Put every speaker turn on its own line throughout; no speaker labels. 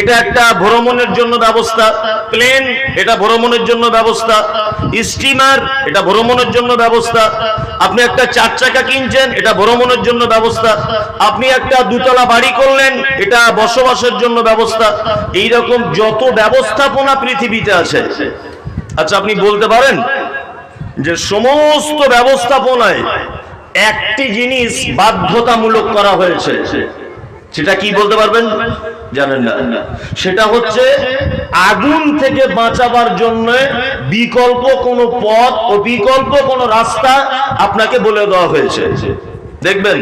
এটা একটা ভ্রমণের জন্য ব্যবস্থা প্লেন এটা ভ্রমণের জন্য ব্যবস্থা স্টিমার এটা ভ্রমণের জন্য ব্যবস্থা, আপনি একটা চার চাকা কিনছেন, এটা ভ্রমণের জন্য ব্যবস্থা, আপনি একটা দুতলা বাড়ি করলেন, এটা বসবাসের জন্য ব্যবস্থা এই রকম যত ব্যবস্থাপনা পৃথিবীতে আছে। আচ্ছা আপনি বলতে পারেন যে সমস্ত ব্যবস্থাপনায় একটি জিনিস বাধ্যতামূলক করা হয়েছে। সেটা কি বলতে পারবেন? জানেন না। সেটা হচ্ছে আগুন থেকে বাঁচাবার জন্য বিকল্প কোনো পথ ও বিকল্প কোনো রাস্তা আপনাকে বলে দেওয়া হয়েছে। দেখবেন,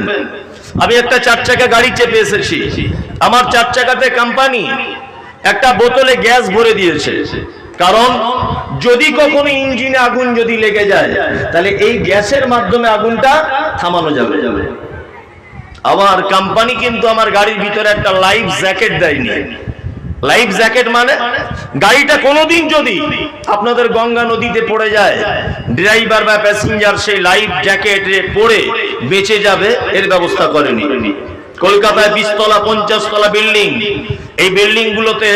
আমি একটা চার চাকা গাড়ি চেপে এসেছি। আমার চার চাকাতে কোম্পানি একটা বোতলে গ্যাস ভরে দিয়েছে। কারণ যদি কখনো ইঞ্জিনে আগুন যদি লেগে যায়, তাহলে এই গ্যাসের মাধ্যমে আগুনটা থামানো যাবে। যাবে আমার কোম্পানি কিন্তু আমার গাড়ির ভিতরে একটা লাইফ জ্যাকেট দেয়নি। লাইফ জ্যাকেট মানে গাড়িটা কোনোদিন যদি আপনাদের গঙ্গা নদীতে পড়ে যায় ড্রাইভার বা প্যাসেঞ্জার সেই লাইফ জ্যাকেটে পড়ে বেঁচে যাবে, এর ব্যবস্থা করেনি। কলকাতায় বিশতলা, পঞ্চাশতলা বিল্ডিং এই বিল্ডিং গুলোতে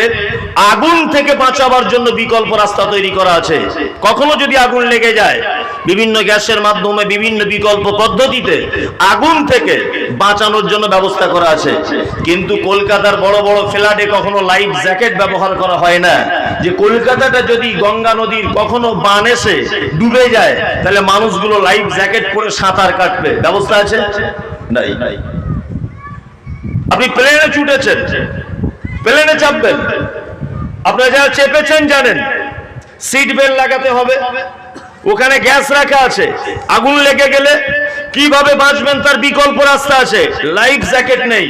আগুন থেকে বাঁচাবার জন্য বিকল্প রাস্তা তৈরি করা আছে। কখনো যদি আগুন লেগে যায়, বিভিন্ন গ্যাসের মাধ্যমে বিভিন্ন বিকল্প পদ্ধতিতে আগুন থেকে বাঁচানোর জন্য ব্যবস্থা করা আছে। কিন্তু কলকাতার বড় বড় ফ্ল্যাটে কখনো লাইফ জ্যাকেট ব্যবহার করা হয় না। যে কলকাতাটা যদি গঙ্গা নদীর কখনো বান এসে ডুবে যায়, তাহলে মানুষগুলো লাইফ জ্যাকেট পরে সাঁতার কাটবে। ব্যবস্থা আছে? নাই। আপনি প্লেনে ছুটেছেন। প্লেনে চাপবেন? আপনারা যারা চেপেছেন জানেন সিট বেল্ট লাগাতে হবে। ওখানে গ্যাস রাখা আছে। আগুন লেগে গেলে কীভাবে বাঁচবেন তার বিকল্প রাস্তা আছে। লাইফ জ্যাকেট নেই।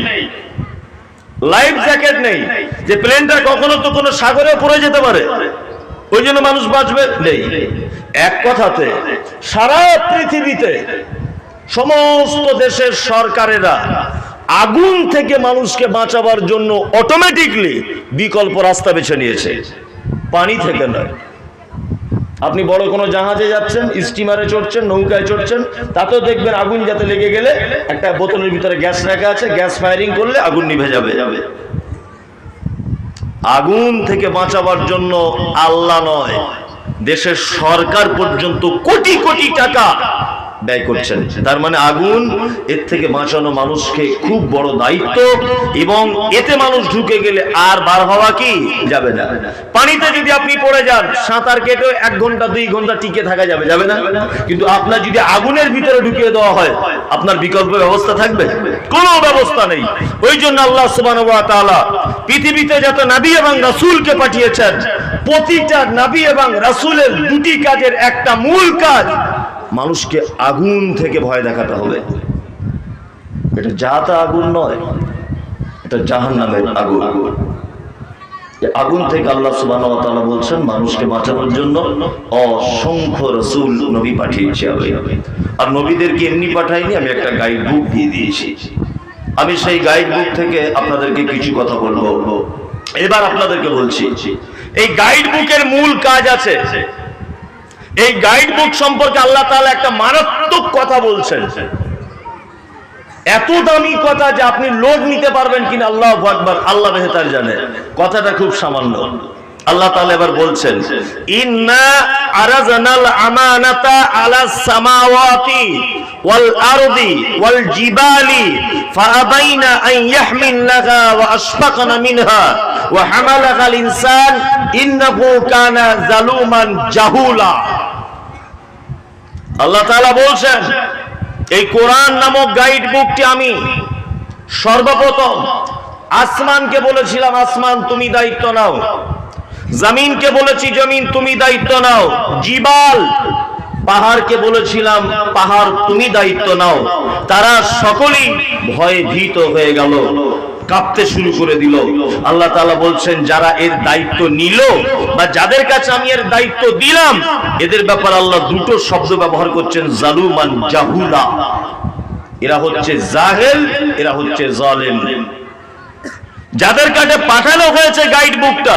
লাইফ জ্যাকেট নেই। যে প্লেনটা কখনো তো কোনো সাগরে পড়ে যেতে পারে। ওই জন্য মানুষ বাঁচবে? নেই। এক কথাতে, সারা পৃথিবীতে সমস্ত দেশের সরকারেরা আগুন থেকে মানুষকে বাঁচাবার জন্য অটোমেটিকলি বিকল্প রাস্তা বেছে নিয়েছে। পানি থেকে নয়। আপনি বড় কোনো জাহাজে যাচ্ছেন স্টিমারে চড়ছেন, নৌকায় চড়ছেন, তাতেও দেখবেন আগুন যাতে লেগে গেলে একটা বোতলের ভিতরে গ্যাস রাখা আছে, গ্যাস ফায়ারিং করলে আগুন নিভে যাবে যাবে। আগুন থেকে বাঁচাবার জন্য আল্লাহ নয়, দেশের সরকার পর্যন্ত কোটি কোটি টাকা ব্যয় করছেন। তার মানে আগুন এর থেকে বাঁচানো মানুষকে খুব বড় দায়িত্ব এবং এতে মানুষ ঢুকে গেলে আর বার হওয়া কি? যাবে না। পানিতে যদি আপনি পড়ে যান, সাঁতার কেটে এক ঘণ্টা, দুই ঘণ্টা টিকে থাকা যাবে যাবে না? কিন্তু আপনার যদি আগুনের ভিতরে ঢুকিয়ে দেওয়া হয়, আপনার বিকল্প ব্যবস্থা থাকবে? কোনো ব্যবস্থা নেই। ওই জন্য আল্লাহ তাআলা পৃথিবীতে যত নবী এবং রাসূলকে পাঠিয়েছেন, প্রতিটা নবী এবং রাসূলের দুটি কাজের একটা মূল কাজ মানুষকে আগুন থেকে ভয় দেখাতে হবে। এটা যাতা আগুন নয়, এটা জাহান্নামের আগুন। এই আগুন থেকে আল্লাহ তাআলা বলছেন, মানুষকে বাঁচানোর জন্য অসংখ্য রসুল নবী পাঠিয়েছি আমি আর নবীদেরকে এমনি পাঠাইনি, আমি একটা গাইড বুক দিয়ে দিয়েছি। আমি সেই গাইড বুক থেকে আপনাদেরকে কিছু কথা বলব। এবার আপনাদেরকে বলছি, এই গাইড বুকের মূল কাজ আছে। এই গাইড বুক সম্পর্কে আল্লাহ তাআলা একটা মারাত্মক কথা বলছেন। এত দামি কথা যে আপনি লোড নিতে পারবেন কিনা আল্লাহ আকবার, আল্লাহ বেহতার জানে। কথাটা খুব সামান্য। আল্লাহ তাআলা এবার বলছেন, ইন্না আরাজনাল আমানাতা আলা সামাওয়াতি ওয়াল আরদি ওয়াল জিবালি ফাআবাইনা আন ইয়াহমিলনাহা ওয়া আশফাকনা মিনহা ওয়া হামালাহাল ইনসান ইন্নাহু কানা জালুমান জাহুলা। আল্লাহ তাআলা বলছেন, এই কোরআন নামক গাইড বুকটি আমি সর্বপ্রথম আসমানকে বলেছিলাম, আসমান তুমি দায়িত্ব নাও। জমিনকে বলেছি, জমিন তুমি দায়িত্ব নাও। জিবাল পাহাড়কে বলেছিলাম, পাহাড় তুমি দায়িত্ব নাও। তারা সকলেই ভয়ে ভীত হয়ে গেল। কাঁপতে শুরু করে দিল। আল্লাহ তালা বলছেন, যারা এর দায়িত্ব নিল বা যাদের কাছে আমি এর দায়িত্ব দিলাম, এদের ব্যাপার আল্লাহ দুটো শব্দ ব্যবহার করছেন, জালুমান জাহুলা। এরা হচ্ছে জাহেল, এরা হচ্ছে জালেম। যাদের কাছে পাঠানো হয়েছে গাইড বুকটা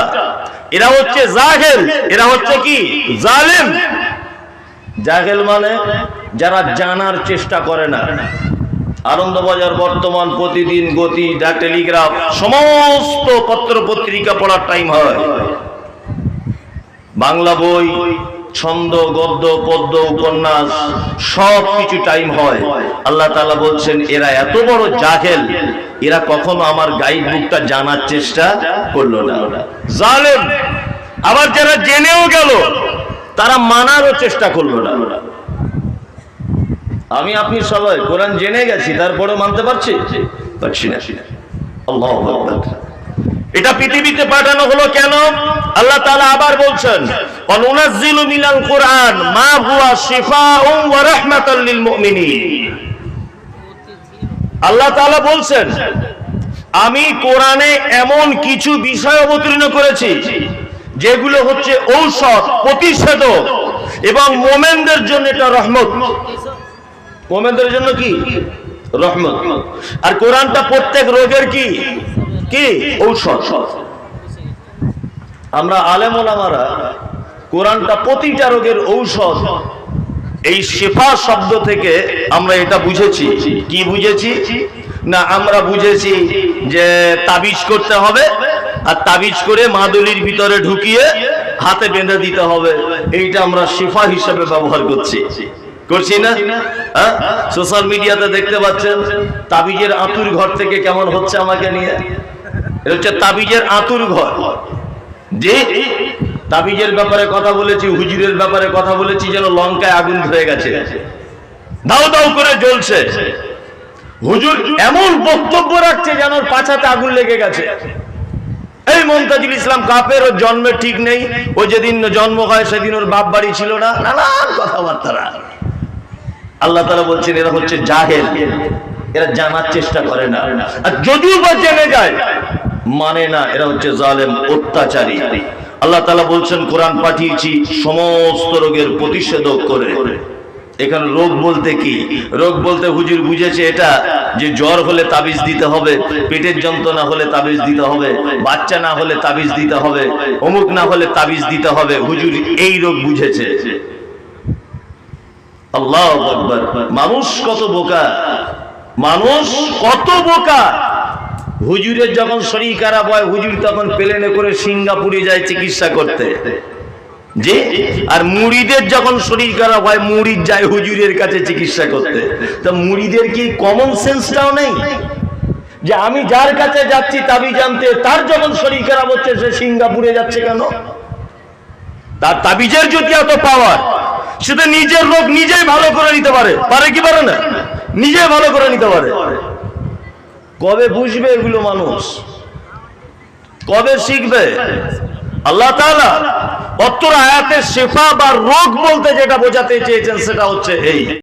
এরা হচ্ছে জাহেল, এরা হচ্ছে কি? জালেম। জাহেল মানে যারা জানার চেষ্টা করে না। আনন্দবাজার বর্তমান প্রতিদিন গতি দা টেলিগ্রাফ, সমস্ত পত্র পত্রিকা পড়ার টাইম হয়। বাংলা বই, ছন্দ, গদ্য, পদ্য, উপন্যাস, সব কিছু টাইম হয়। আল্লাহ তাআলা বলছেন, এরা এত বড় জাহেল, এরা কখনো আমার গাইড বুকটা জানার চেষ্টা করল না। জালেম, আবার যারা জেনেও গেল, তারা মানারও চেষ্টা করল না। আমি আপনি সবাই কোরআন জেনে গেছি তারপরে মানতে পারছি? পারছি না। আল্লাহ এটা পৃথিবীতে পাঠানো হলো কেন? আল্লাহ তাআলা আবার বলছেন কোরআন, মা আল্লাহ তাআলা বলছেন, আমি কোরআনে এমন কিছু বিষয় অবতীর্ণ করেছি, যেগুলো হচ্ছে ঔষধ, প্রতিষেধক এবং মোমেনদের জন্য এটা রহমত। মোমেনদের জন্য কি? রহমত। আর কোরআনটা প্রত্যেক রোগের কি? কি? ঔষধ। আমরা আলেম ওলামারা কোরআনটা প্রতিটা রোগের ঔষধ। এই শেফা শব্দ থেকে আমরা এটা বুঝেছি। কি বুঝেছি? না, আমরা বুঝেছি যে তাবিজ করতে হবে আর তাবিজ করে মাদুলির ভিতরে ঢুকিয়ে হাতে বেঁধে দিতে হবে। এইটা আমরা শিফা হিসেবে ব্যবহার করছি। করছি না? হ্যাঁ? সোশ্যাল মিডিয়াতে দেখতে পাচ্ছেন তাবিজের আতুর ঘর থেকে কেমন হচ্ছে আমাকে নিয়ে? এটা হচ্ছে তাবিজের আতুর ঘর। যে তাবিজের ব্যাপারে কথা বলেছি হুজুরের ব্যাপারে কথা বলেছি যেন লঙ্কায় আগুন ধরে গেছে। দাও দাও করে জ্বলছে। হুজুর এমন বক্তব্য রাখছে যেন ওর পাছাতে আগুন লেগে গেছে। এই মমতাজুল ইসলাম কাপের ওর জন্মের ঠিক নেই। ও যেদিন জন্ম হয় সেদিন ওর বাপ বাড়ি ছিল না। নানান কথাবার্তা আল্লাহ তালা বলছেন, এরা হচ্ছে জাহেল। এরা জানার চেষ্টা করে না। আর যদিও বা জেনে যায় মানে না, এরা হচ্ছে জালেম, অত্যাচারী। আল্লাহ তালা বলছেন, কোরআন পাঠিয়েছি, সমস্ত রোগের প্রতিষেধক করে। এখানে রোগ বলতে কি? রোগ বলতে হুজুর বুঝেছে এটা, যে জ্বর হলে তাবিজ দিতে হবে, পেটের যন্ত্রণা হলে তাবিজ দিতে হবে, বাচ্চা না হলে তাবিজ দিতে হবে, অমুক না হলে তাবিজ দিতে হবে। হুজুর এই রোগ বুঝেছে। আল্লাহ মানুষ কত বোকা? মানুষ কত বোকা? হুজুরের যখন শরীর খারাপ হয়, হুজুর তখন প্লেনে করে সিঙ্গাপুরে যায় চিকিৎসা করতে। যে আর মুড়িদের যখন শরীর খারাপ হয়, মুড়ির যায় হুজুরের কাছে চিকিৎসা করতে। তা মুড়িদের কি কমন সেন্সটাও নেই? যে আমি যার কাছে যাচ্ছি, তাবি জানতে, তার যখন শরীর খারাপ হচ্ছে, সে সিঙ্গাপুরে যাচ্ছে কেন? তার তাবিজের যদি এত পাওয়ার সেটা নিজের রোগ নিজেই ভালো করে নিতে পারে। পারে কি পারে না? নিজে ভালো করে নিতে পারে। কবে বুঝবে এগুলো মানুষ? কবে শিখবে? আল্লাহ অত্তর আয়াতের শেফা বা রোগ বলতে যেটা বোঝাতে চেয়েছেন সেটা হচ্ছে এই।